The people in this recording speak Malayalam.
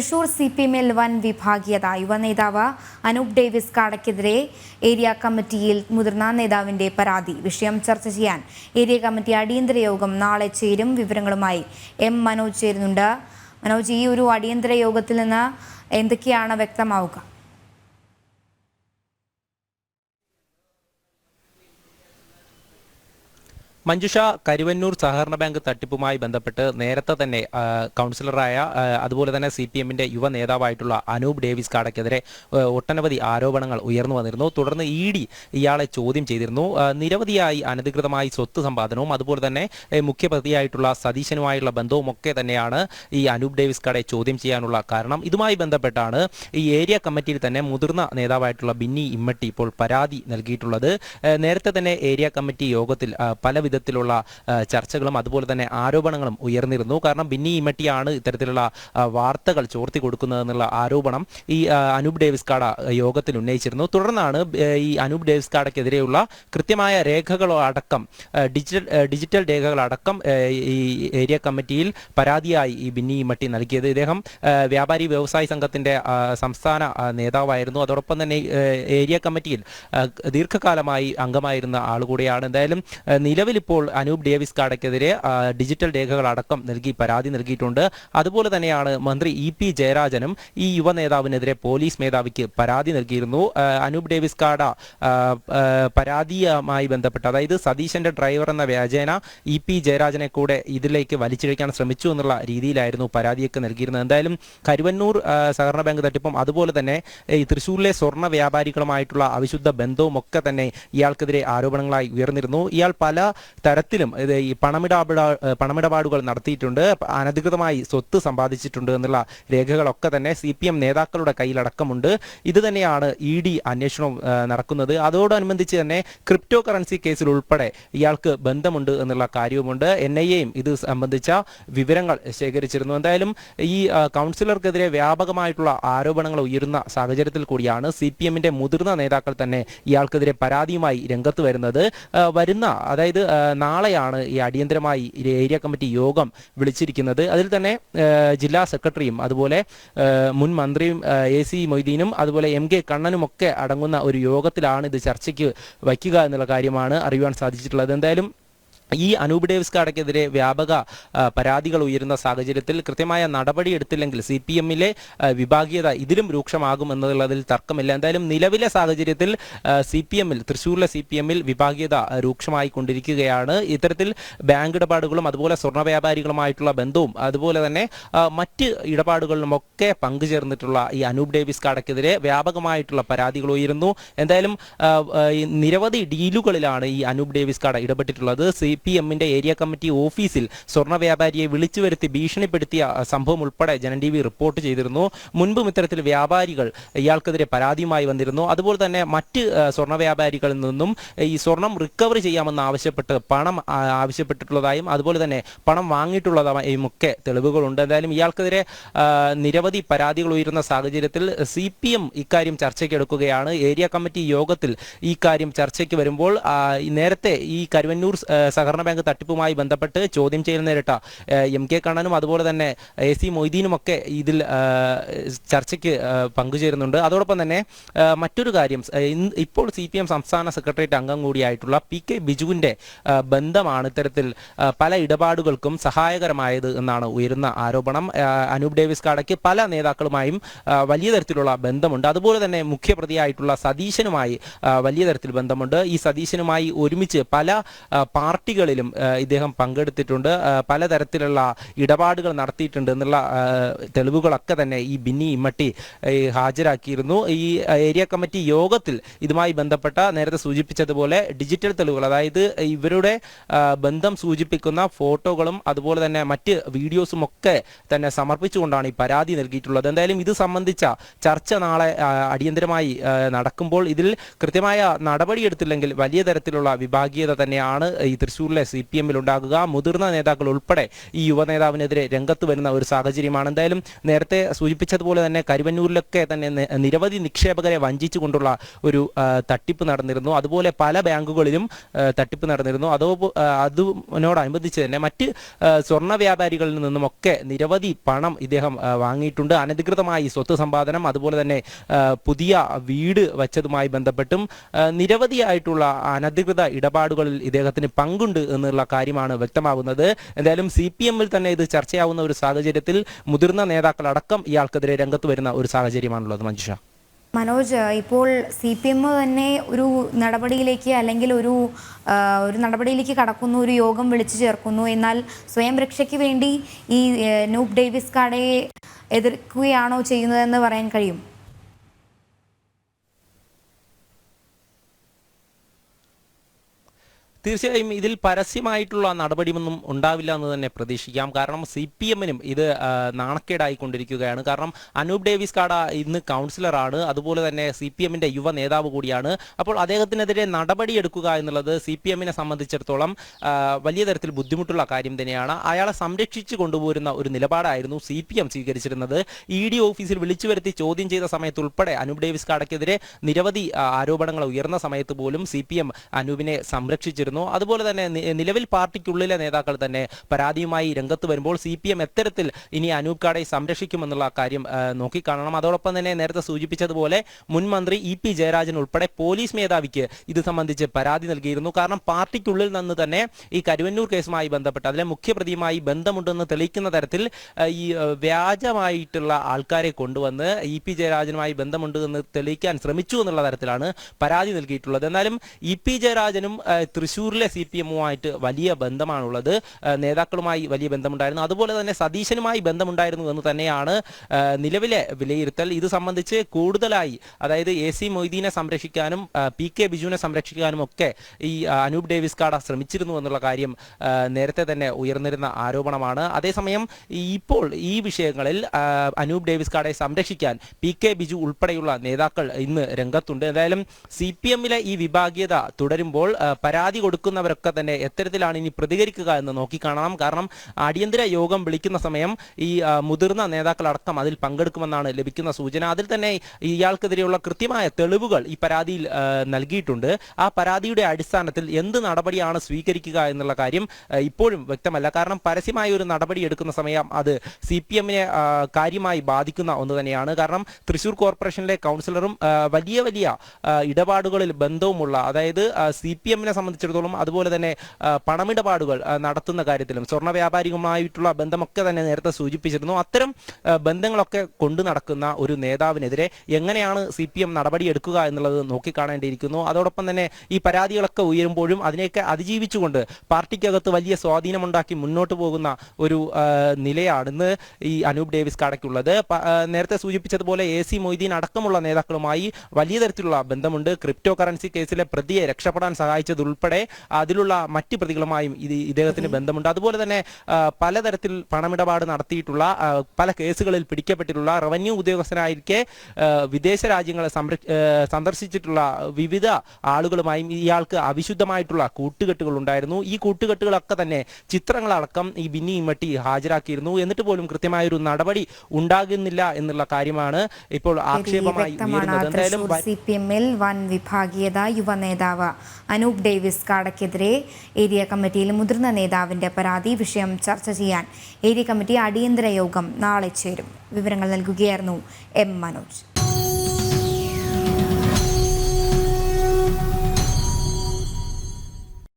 തൃശൂർ സി പി എമ്മിൽ വൻ വിഭാഗീയത യുവനേതാവ് അനൂപ് ഡേവിസ് കാടയ്ക്കെതിരെ ഏരിയ കമ്മിറ്റിയിൽ മുതിർന്ന നേതാവിന്റെ പരാതി. വിഷയം ചർച്ച ചെയ്യാൻ ഏരിയ കമ്മിറ്റി അടിയന്തര യോഗം നാളെ ചേരും. വിവരങ്ങളുമായി എം മനോജ് ചേരുന്നുണ്ട്. മനോജ് ഈ ഒരു അടിയന്തര യോഗത്തിൽ നിന്ന് എന്തൊക്കെയാണ് വ്യക്തമാവുക? മഞ്ജുഷ കരുവന്നൂർ സഹകരണ ബാങ്ക് തട്ടിപ്പുമായി ബന്ധപ്പെട്ട് നേരത്തെ തന്നെ കൗൺസിലറായ അതുപോലെ തന്നെ സി പി എമ്മിന്റെ യുവ നേതാവായിട്ടുള്ള അനൂപ് ഡേവിസ് കാടയ്ക്കെതിരെ ഒട്ടനവധി ആരോപണങ്ങൾ ഉയർന്നു വന്നിരുന്നു. തുടർന്ന് ഇ ഡി ഇയാളെ ചോദ്യം ചെയ്തിരുന്നു. നിരവധിയായി അനധികൃതമായി സ്വത്ത് സമ്പാദനവും അതുപോലെ തന്നെ മുഖ്യപ്രതിയായിട്ടുള്ള സതീശനുമായുള്ള ബന്ധവും ഒക്കെ തന്നെയാണ് ഈ അനൂപ് ഡേവിസ് കാടയെ ചോദ്യം ചെയ്യാനുള്ള കാരണം. ഇതുമായി ബന്ധപ്പെട്ടാണ് ഈ ഏരിയ കമ്മിറ്റിയിൽ തന്നെ മുതിർന്ന നേതാവായിട്ടുള്ള ബിന്നി ഇമ്മട്ടി ഇപ്പോൾ പരാതി നൽകിയിട്ടുള്ളത്. നേരത്തെ തന്നെ ഏരിയ കമ്മിറ്റി യോഗത്തിൽ പല വിധത്തിലുള്ള ചർച്ചകളും അതുപോലെ തന്നെ ആരോപണങ്ങളും ഉയർന്നിരുന്നു. കാരണം ബിന്നി ഇമ്മട്ടിയാണ് ഇത്തരത്തിലുള്ള വാർത്തകൾ ചോർത്തി കൊടുക്കുന്നതെന്നുള്ള ആരോപണം ഈ അനൂപ് ഡേവിസ് കാട യോഗത്തിൽ ഉന്നയിച്ചിരുന്നു. തുടർന്നാണ് ഈ അനൂപ് ഡേവിസ് കാടയ്ക്കെതിരെയുള്ള കൃത്യമായ രേഖകളോ അടക്കം ഡിജിറ്റൽ ഡിജിറ്റൽ രേഖകളടക്കം ഈ ഏരിയ കമ്മിറ്റിയിൽ പരാതിയായി ഈ ബിന്നി ഇമ്മട്ടി നൽകിയത്. ഇദ്ദേഹം വ്യാപാരി വ്യവസായ സംഘത്തിന്റെ സംസ്ഥാന നേതാവായിരുന്നു. അതോടൊപ്പം തന്നെ ഏരിയ കമ്മിറ്റിയിൽ ദീർഘകാലമായി അംഗമായിരുന്ന ആൾ കൂടിയാണ് എന്തായാലും ആ, നിലവിലിപ്പോൾ അനൂപ് ഡേവിസ് കാടയ്ക്കെതിരെ ഡിജിറ്റൽ രേഖകളടക്കം നൽകി പരാതി നൽകിയിട്ടുണ്ട്. അതുപോലെ തന്നെയാണ് മന്ത്രി ഇ പി ജയരാജനും ഈ യുവ നേതാവിനെതിരെ പോലീസ് മേധാവിക്ക് പരാതി നൽകിയിരുന്നു. അനൂപ് ഡേവിസ് കാട പരാതിയുമായി ബന്ധപ്പെട്ട് അതായത് സതീശന്റെ ഡ്രൈവർ എന്ന വ്യാജേന ഇ പി ജയരാജനെ കൂടെ ഇതിലേക്ക് വലിച്ചിഴക്കാൻ ശ്രമിച്ചു എന്നുള്ള രീതിയിലായിരുന്നു പരാതിയൊക്കെ നൽകിയിരുന്നത്. എന്തായാലും കരുവന്നൂർ സഹകരണ ബാങ്ക് തട്ടിപ്പും അതുപോലെ തന്നെ ഈ തൃശ്ശൂരിലെ സ്വർണ വ്യാപാരികളുമായിട്ടുള്ള അവിശുദ്ധ ബന്ധവും ഒക്കെ തന്നെ ഇയാൾക്കെതിരെ ആരോപണങ്ങളായി ഉയർന്നിരുന്നു. ഇയാൾ പല തരത്തിലും ഇത് ഈ പണമിടപാട പണമിടപാടുകൾ നടത്തിയിട്ടുണ്ട്. അനധികൃതമായി സ്വത്ത് സമ്പാദിച്ചിട്ടുണ്ട് എന്നുള്ള രേഖകളൊക്കെ തന്നെ സി പി എം നേതാക്കളുടെ കയ്യിലടക്കമുണ്ട്. ഇത് തന്നെയാണ് ഇ ഡി അന്വേഷണം നടക്കുന്നത്. അതോടനുബന്ധിച്ച് തന്നെ ക്രിപ്റ്റോ കറൻസി കേസിൽ ഉൾപ്പെടെ ഇയാൾക്ക് ബന്ധമുണ്ട് എന്നുള്ള കാര്യവുമുണ്ട്. എൻ ഐ എയും ഇത് സംബന്ധിച്ച വിവരങ്ങൾ ശേഖരിച്ചിരുന്നു. എന്തായാലും ഈ കൗൺസിലർക്കെതിരെ വ്യാപകമായിട്ടുള്ള ആരോപണങ്ങൾ ഉയരുന്ന സാഹചര്യത്തിൽ കൂടിയാണ് സി പി എമ്മിന്റെ മുതിർന്ന നേതാക്കൾ തന്നെ ഇയാൾക്കെതിരെ പരാതിയുമായി രംഗത്ത് വരുന്നത്. വരുന്ന അതായത് നാളെയാണ് ഈ അടിയന്തരമായി ഏരിയ കമ്മിറ്റി യോഗം വിളിച്ചിരിക്കുന്നത്. അതിൽ തന്നെ ജില്ലാ സെക്രട്ടറിയും അതുപോലെ മുൻ മന്ത്രിയും എ സി മൊയ്തീനും അതുപോലെ എം കെ കണ്ണനും ഒക്കെ അടങ്ങുന്ന ഒരു യോഗത്തിലാണ് ഇത് ചർച്ചയ്ക്ക് വയ്ക്കുക എന്നുള്ള കാര്യമാണ് അറിയുവാൻ സാധിച്ചിട്ടുള്ളത്. എന്തായാലും ഈ അനൂപ് ഡേവിസ് കാടയ്ക്കെതിരെ വ്യാപക പരാതികൾ ഉയരുന്ന സാഹചര്യത്തിൽ കൃത്യമായ നടപടി എടുത്തില്ലെങ്കിൽ സി പി എമ്മിലെ വിഭാഗീയത ഇതിലും രൂക്ഷമാകും എന്നുള്ളതിൽ തർക്കമില്ല. എന്തായാലും നിലവിലെ സാഹചര്യത്തിൽ സി പി എമ്മിൽ തൃശ്ശൂരിലെ സി പി എമ്മിൽ വിഭാഗീയത രൂക്ഷമായി കൊണ്ടിരിക്കുകയാണ് ഇത്തരത്തിൽ ബാങ്ക് ഇടപാടുകളും അതുപോലെ സ്വർണ വ്യാപാരികളുമായിട്ടുള്ള ബന്ധവും അതുപോലെ തന്നെ മറ്റ് ഇടപാടുകളിലുമൊക്കെ പങ്കുചേർന്നിട്ടുള്ള ഈ അനൂപ് ഡേവിസ് കാടക്കെതിരെ വ്യാപകമായിട്ടുള്ള പരാതികൾ ഉയരുന്നു. എന്തായാലും നിരവധി ഡീലുകളിലാണ് ഈ അനൂപ് ഡേവിസ് കാട ഇടപെട്ടിട്ടുള്ളത്. സി പി എമ്മിന്റെ ഏരിയ കമ്മിറ്റി ഓഫീസിൽ സ്വർണ വ്യാപാരിയെ വിളിച്ചു വരുത്തി ഭീഷണിപ്പെടുത്തിയ സംഭവം ഉൾപ്പെടെ ജനൻ ടി വി റിപ്പോർട്ട് ചെയ്തിരുന്നു. മുൻപും ഇത്തരത്തിൽ വ്യാപാരികൾ ഇയാൾക്കെതിരെ പരാതിയുമായി വന്നിരുന്നു. അതുപോലെ തന്നെ മറ്റ് സ്വർണ വ്യാപാരികളിൽ നിന്നും ഈ സ്വർണം റിക്കവർ ചെയ്യാമെന്ന് ആവശ്യപ്പെട്ട് പണം ആവശ്യപ്പെട്ടിട്ടുള്ളതായും അതുപോലെ തന്നെ പണം വാങ്ങിയിട്ടുള്ളതായും ഒക്കെ തെളിവുകളുണ്ട്. എന്തായാലും ഇയാൾക്കെതിരെ നിരവധി പരാതികൾ ഉയരുന്ന സാഹചര്യത്തിൽ സി പി എം ഇക്കാര്യം ചർച്ചയ്ക്ക് എടുക്കുകയാണ്. ഏരിയ കമ്മിറ്റി യോഗത്തിൽ ഈ കാര്യം ചർച്ചയ്ക്ക് വരുമ്പോൾ നേരത്തെ ഈ കരുവന്നൂർ ആ, സഹകരണ ബാങ്ക് തട്ടിപ്പുമായി ബന്ധപ്പെട്ട് ചോദ്യം ചെയ്യൽ നേരിട്ട എം കെ കണ്ണനും അതുപോലെ തന്നെ എ സി മൊയ്തീനും ഒക്കെ ഇതിൽ ചർച്ചയ്ക്ക് പങ്കുചേരുന്നുണ്ട്. അതോടൊപ്പം തന്നെ മറ്റൊരു കാര്യം ഇപ്പോൾ സി പി എം സംസ്ഥാന സെക്രട്ടേറിയറ്റ് അംഗം കൂടിയായിട്ടുള്ള പി കെ ബിജുവിന്റെ ബന്ധമാണ് ഇത്തരത്തിൽ പല ഇടപാടുകൾക്കും സഹായകരമായത് എന്നാണ് ഉയരുന്ന ആരോപണം. അനൂപ് ഡേവിസ് കാടയ്ക്ക് പല നേതാക്കളുമായും വലിയ തരത്തിലുള്ള ബന്ധമുണ്ട്. അതുപോലെ തന്നെ മുഖ്യപ്രതിയായിട്ടുള്ള സതീശനുമായി വലിയ തരത്തിൽ ബന്ധമുണ്ട്. ഈ സതീശനുമായി ഒരുമിച്ച് പല ആ, ആ, ഇദ്ദേഹം പങ്കെടുത്തിട്ടുണ്ട്. പലതരത്തിലുള്ള ഇടപാടുകൾ നടത്തിയിട്ടുണ്ട് എന്നുള്ള തെളിവുകളൊക്കെ തന്നെ ഈ ബിന്നി ഇമ്മട്ടി ഹാജരാക്കിയിരുന്നു. ഈ ഏരിയ കമ്മിറ്റി യോഗത്തിൽ ഇതുമായി ബന്ധപ്പെട്ട നേരത്തെ സൂചിപ്പിച്ചതുപോലെ ഡിജിറ്റൽ തെളിവുകൾ അതായത് ഇവരുടെ ബന്ധം സൂചിപ്പിക്കുന്ന ഫോട്ടോകളും അതുപോലെ തന്നെ മറ്റ് വീഡിയോസും ഒക്കെ തന്നെ സമർപ്പിച്ചുകൊണ്ടാണ് ഈ പരാതി നൽകിയിട്ടുള്ളത്. എന്തായാലും ഇത് സംബന്ധിച്ച ചർച്ച നാളെ അടിയന്തരമായി നടക്കുമ്പോൾ ഇതിൽ കൃത്യമായ നടപടിയെടുത്തില്ലെങ്കിൽ വലിയ തരത്തിലുള്ള വിഭാഗീയത തന്നെയാണ് ഈ തൃശ്ശൂരിലെ തൃശ്ശൂരിലെ സി പി എമ്മിൽ ഉണ്ടാകുക. മുതിർന്ന നേതാക്കൾ ഉൾപ്പെടെ ഈ യുവനേതാവിനെതിരെ രംഗത്ത് വരുന്ന ഒരു സാഹചര്യമാണ്. എന്തായാലും നേരത്തെ സൂചിപ്പിച്ചതുപോലെ തന്നെ കരുവന്നൂരിലൊക്കെ തന്നെ നിരവധി നിക്ഷേപകരെ വഞ്ചിച്ചുകൊണ്ടുള്ള ഒരു തട്ടിപ്പ് നടന്നിരുന്നു. അതുപോലെ പല ബാങ്കുകളിലും തട്ടിപ്പ് നടന്നിരുന്നു. അതോ അതിനോടനുബന്ധിച്ച് തന്നെ മറ്റ് സ്വർണ വ്യാപാരികളിൽ നിന്നുമൊക്കെ നിരവധി പണം ഇദ്ദേഹം വാങ്ങിയിട്ടുണ്ട്. അനധികൃതമായി സ്വത്ത് സമ്പാദനം അതുപോലെ തന്നെ പുതിയ വീട് വച്ചതുമായി ബന്ധപ്പെട്ടും നിരവധിയായിട്ടുള്ള അനധികൃത ഇടപാടുകളിൽ ഇദ്ദേഹത്തിന് പങ്കുണ്ട്. എന്നുള്ള കാര്യമാണ് വ്യക്തമാകുന്നത് എന്തായാലും സി പി എമ്മിൽ തന്നെ ഇത് ചർച്ചയാവുന്ന ഒരു സാഹചര്യത്തിൽ മുതിർന്ന നേതാക്കളടക്കം ഇയാൾക്കെതിരെ രംഗത്ത് വരുന്ന ഒരു സാഹചര്യമാണുള്ളത് മഞ്ജുഷ. മനോജ് ഇപ്പോൾ സി പി എം തന്നെ ഒരു നടപടിയിലേക്ക് അല്ലെങ്കിൽ ഒരു ഒരു നടപടിയിലേക്ക് കടക്കുന്നു ഒരു യോഗം വിളിച്ചു ചേർക്കുന്നു. എന്നാൽ സ്വയം രക്ഷയ്ക്ക് വേണ്ടി ഈ നൂപ് ഡേവിസ് കാടയെ എതിർക്കുകയാണോ ചെയ്യുന്നതെന്ന് പറയാൻ കഴിയും? തീർച്ചയായും ഇതിൽ പരസ്യമായിട്ടുള്ള നടപടിയൊന്നും ഉണ്ടാവില്ല എന്ന് തന്നെ പ്രതീക്ഷിക്കാം. കാരണം സി പി എമ്മിനും ഇത് നാണക്കേടായിക്കൊണ്ടിരിക്കുകയാണ്. കാരണം അനൂപ് ഡേവിസ് കാട ഇന്ന് കൗൺസിലറാണ് അതുപോലെ തന്നെ സി പി എമ്മിന്റെ യുവ നേതാവ് കൂടിയാണ്. അപ്പോൾ അദ്ദേഹത്തിനെതിരെ നടപടിയെടുക്കുക എന്നുള്ളത് സി പി എമ്മിനെ സംബന്ധിച്ചിടത്തോളം വലിയ തരത്തിൽ ബുദ്ധിമുട്ടുള്ള കാര്യം തന്നെയാണ്. അയാളെ സംരക്ഷിച്ചു കൊണ്ടുപോരുന്ന ഒരു നിലപാടായിരുന്നു സി പി എം സ്വീകരിച്ചിരുന്നത്. ഇ ഡി ഓഫീസിൽ വിളിച്ചു വരുത്തി ചോദ്യം ചെയ്ത സമയത്ത് ഉൾപ്പെടെ അനൂപ് ഡേവിസ് കാടയ്ക്കെതിരെ നിരവധി ആരോപണങ്ങൾ ഉയർന്ന സമയത്ത് പോലും സി പി എം അനൂപിനെ സംരക്ഷിച്ചിരുന്നു. അതുപോലെ തന്നെ നിലവിൽ പാർട്ടിക്കുള്ളിലെ നേതാക്കൾ തന്നെ പരാതിയുമായി രംഗത്ത് വരുമ്പോൾ സി പി എം എത്തരത്തിൽ ഇനി അനൂപ് കാടയെ സംരക്ഷിക്കുമെന്നുള്ള കാര്യം നോക്കിക്കാണണം. അതോടൊപ്പം തന്നെ നേരത്തെ സൂചിപ്പിച്ചതുപോലെ മുൻ മന്ത്രി ഇ പി ജയരാജൻ ഉൾപ്പെടെ പോലീസ് മേധാവിക്ക് ഇത് സംബന്ധിച്ച് പരാതി നൽകിയിരുന്നു. കാരണം പാർട്ടിക്കുള്ളിൽ നിന്ന് തന്നെ ഈ കരുവന്നൂർ കേസുമായി ബന്ധപ്പെട്ട് അതിലെ മുഖ്യപ്രതിയുമായി ബന്ധമുണ്ടെന്ന് തെളിയിക്കുന്ന തരത്തിൽ ഈ വ്യാജമായിട്ടുള്ള ആൾക്കാരെ കൊണ്ടുവന്ന് ഇ പി ജയരാജനുമായി ബന്ധമുണ്ട് എന്ന് തെളിയിക്കാൻ ശ്രമിച്ചു എന്നുള്ള തരത്തിലാണ് പരാതി നൽകിയിട്ടുള്ളത്. എന്നാലും ഇ പി ജയരാജനും ആ, തൃശ്ശൂരിലെ സി പി എമ്മുമായിട്ട് വലിയ ബന്ധമാണുള്ളത്. നേതാക്കളുമായി വലിയ ബന്ധമുണ്ടായിരുന്നു. അതുപോലെ തന്നെ സതീശനുമായി ബന്ധമുണ്ടായിരുന്നു എന്ന് തന്നെയാണ് നിലവിലെ വിലയിരുത്തൽ. ഇത് സംബന്ധിച്ച് കൂടുതലായി അതായത് എ സി മൊയ്തീനെ സംരക്ഷിക്കാനും പി കെ ബിജുവിനെ സംരക്ഷിക്കാനും ഒക്കെ ഈ അനൂപ് ഡേവിസ് കാട ശ്രമിച്ചിരുന്നു എന്നുള്ള കാര്യം നേരത്തെ തന്നെ ഉയർന്നിരുന്ന ആരോപണമാണ്. അതേസമയം ഇപ്പോൾ ഈ വിഷയങ്ങളിൽ അനൂപ് ഡേവിസ് കാടയെ സംരക്ഷിക്കാൻ പി കെ ബിജു ഉൾപ്പെടെയുള്ള നേതാക്കൾ ഇന്ന് രംഗത്തുണ്ട്. എന്തായാലും സി പി എമ്മിലെ ഈ വിഭാഗീയത തുടരുമ്പോൾ പരാതി കൊടുക്കുന്നവരൊക്കെ തന്നെ എത്തരത്തിലാണ് ഇനി പ്രതികരിക്കുക എന്ന് നോക്കിക്കാണണം. കാരണം അടിയന്തര യോഗം വിളിക്കുന്ന സമയം ഈ മുതിർന്ന നേതാക്കളടക്കം അതിൽ പങ്കെടുക്കുമെന്നാണ് ലഭിക്കുന്ന സൂചന. അതിൽ തന്നെ ഇയാൾക്കെതിരെയുള്ള കൃത്യമായ തെളിവുകൾ ഈ പരാതിയിൽ നൽകിയിട്ടുണ്ട്. ആ പരാതിയുടെ അടിസ്ഥാനത്തിൽ എന്ത് നടപടിയാണ് സ്വീകരിക്കുക എന്നുള്ള കാര്യം ഇപ്പോഴും വ്യക്തമല്ല. കാരണം പരസ്യമായ ഒരു നടപടി എടുക്കുന്ന സമയം അത് സി പി എമ്മിനെ കാര്യമായി ബാധിക്കുന്ന ഒന്ന് തന്നെയാണ്. കാരണം തൃശൂർ കോർപ്പറേഷനിലെ കൗൺസിലറും വലിയ വലിയ ഇടപാടുകളിൽ ബന്ധവുമുള്ള അതായത് സി പി എമ്മിനെ സംബന്ധിച്ചിടത്തോളം അതുപോലെ തന്നെ പണമിടപാടുകൾ നടത്തുന്ന കാര്യത്തിലും സ്വർണ വ്യാപാരികളുമായിട്ടുള്ള ബന്ധമൊക്കെ തന്നെ നേരത്തെ സൂചിപ്പിച്ചിരുന്നു. അത്തരം ബന്ധങ്ങളൊക്കെ കൊണ്ടു നടക്കുന്ന ഒരു നേതാവിനെതിരെ എങ്ങനെയാണ് സി പി എം നടപടിയെടുക്കുക എന്നുള്ളത് നോക്കിക്കാണേണ്ടിയിരിക്കുന്നു. അതോടൊപ്പം തന്നെ ഈ പരാതികളൊക്കെ ഉയരുമ്പോഴും അതിനെയൊക്കെ അതിജീവിച്ചുകൊണ്ട് പാർട്ടിക്കകത്ത് വലിയ സ്വാധീനമുണ്ടാക്കി മുന്നോട്ട് പോകുന്ന ഒരു നിലയാണെന്ന് ഈ അനൂപ് ഡേവിസ് കാടയ്ക്കുള്ളത്. നേരത്തെ സൂചിപ്പിച്ചതുപോലെ എ സി മൊയ്തീൻ അടക്കമുള്ള നേതാക്കളുമായി വലിയ തരത്തിലുള്ള ബന്ധമുണ്ട്. ക്രിപ്റ്റോ കറൻസി കേസിലെ പ്രതിയെ രക്ഷപ്പെടാൻ സഹായിച്ചതുൾപ്പെടെ അതിലുള്ള മറ്റ് പ്രതികളുമായും ഇത് ഇദ്ദേഹത്തിന് ബന്ധമുണ്ട്. അതുപോലെ തന്നെ പലതരത്തിൽ പണമിടപാട് നടത്തിയിട്ടുള്ള പല കേസുകളിൽ പിടിക്കപ്പെട്ടിട്ടുള്ള റവന്യൂ ഉദ്യോഗസ്ഥനായിരിക്കെ വിദേശ രാജ്യങ്ങളെ സന്ദർശിച്ചിട്ടുള്ള വിവിധ ആളുകളുമായും ഇയാൾക്ക് അവിശുദ്ധമായിട്ടുള്ള കൂട്ടുകെട്ടുകൾ ഉണ്ടായിരുന്നു ഈ കൂട്ടുകെട്ടുകളൊക്കെ തന്നെ ചിത്രങ്ങളടക്കം ഈ ബിന്നി ഇമ്മട്ടി ഹാജരാക്കിയിരുന്നു. എന്നിട്ട് പോലും കൃത്യമായ ഒരു നടപടി ഉണ്ടാകുന്നില്ല എന്നുള്ള കാര്യമാണ് ഇപ്പോൾ ആക്ഷേപമായി ഉയരുന്നത്. എന്തായാലും സി പി എമ്മിൽ വൻ വിഭാഗീയത യുവ നേതാവ് അനൂപ് ഡേവിസ് കാടയ്ക്കെതിരെ ഏരിയ കമ്മിറ്റിയിൽ മുതിർന്ന നേതാവിന്റെ പരാതി വിഷയം ചർച്ച ചെയ്യാൻ. ഏരിയ കമ്മിറ്റി അടിയന്തര യോഗം നാളെ ചേരും. വിവരങ്ങൾ നൽകുകയായിരുന്നു എം മനോജ്.